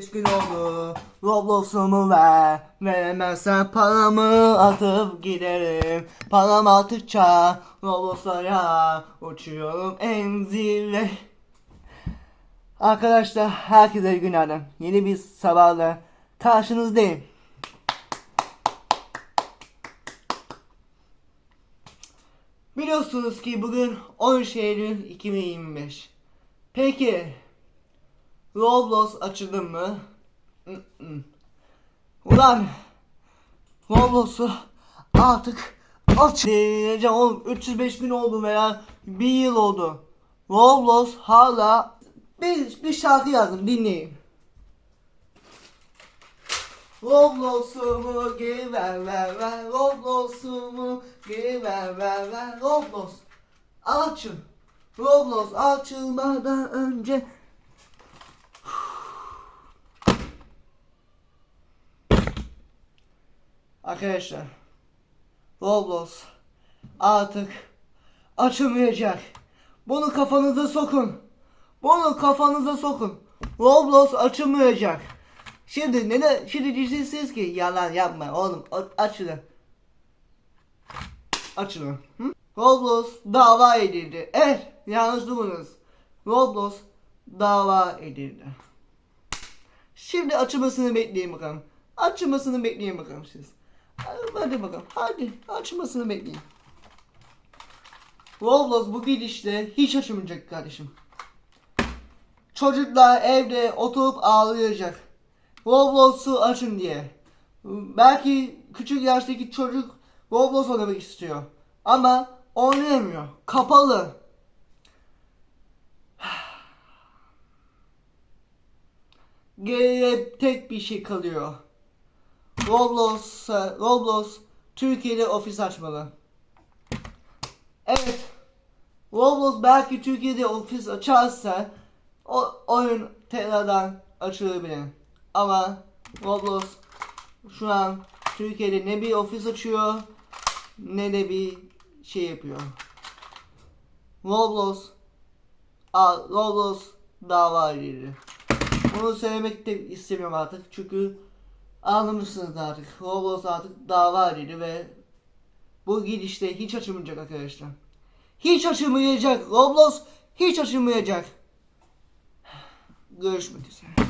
Beş gün oldu Roblox'umu ver Veremezsen paramı atıp giderim. Param attıkça Roblox'lara Uçuyorum en zirve Arkadaşlar herkese günaydın. Yeni bir sabahla karşınızdayım. Biliyorsunuz ki bugün 13 Eylül 2025 Peki Roblox açıldı mı? Ulan! Roblox'u artık açacağım. Oğlum 305 gün oldu veya bir yıl oldu. Roblox hala bir, bir şarkı yazdım dinleyin. Roblox'umu geri ver ver ver. Roblox'umu geri ver ver ver. Roblox açın. Roblox açılmadan önce Arkadaşlar Roblox artık açılmayacak. Bunu kafanıza sokun. Bunu kafanıza sokun. Roblox açılmayacak. Şimdi neden şimdi diyeceksiniz ki yalan yapma oğlum açılın. Açılın. Hı? Roblox dava edildi. Evet yanlış duymadınız. Roblox dava edildi. Şimdi açılmasını bekleyin bakalım. Açılmasını bekleyin bakalım siz. Hadi bakalım. Hadi açılmasını bekleyin. Roblox bu gidişle hiç açılmayacak kardeşim. Çocuklar evde oturup ağlayacak. Roblox'u açın diye. Belki küçük yaştaki çocuk Roblox oynamak istiyor. Ama oynayamıyor. Kapalı. Geriye tek bir şey kalıyor. Roblox, Roblox Türkiye'de ofis açmalı. Evet. Roblox belki Türkiye'de ofis açarsa o oyun tekrardan açılabilir. Ama Roblox şu an Türkiye'de ne bir ofis açıyor ne de bir şey yapıyor. Roblox a, Roblox dava edildi. Bunu söylemek de istemiyorum artık çünkü anlamışsınız artık. Roblox artık dava edildi ve bu gidişte hiç açılmayacak arkadaşlar. Hiç açılmayacak. Roblox hiç açılmayacak. Görüşmek üzere.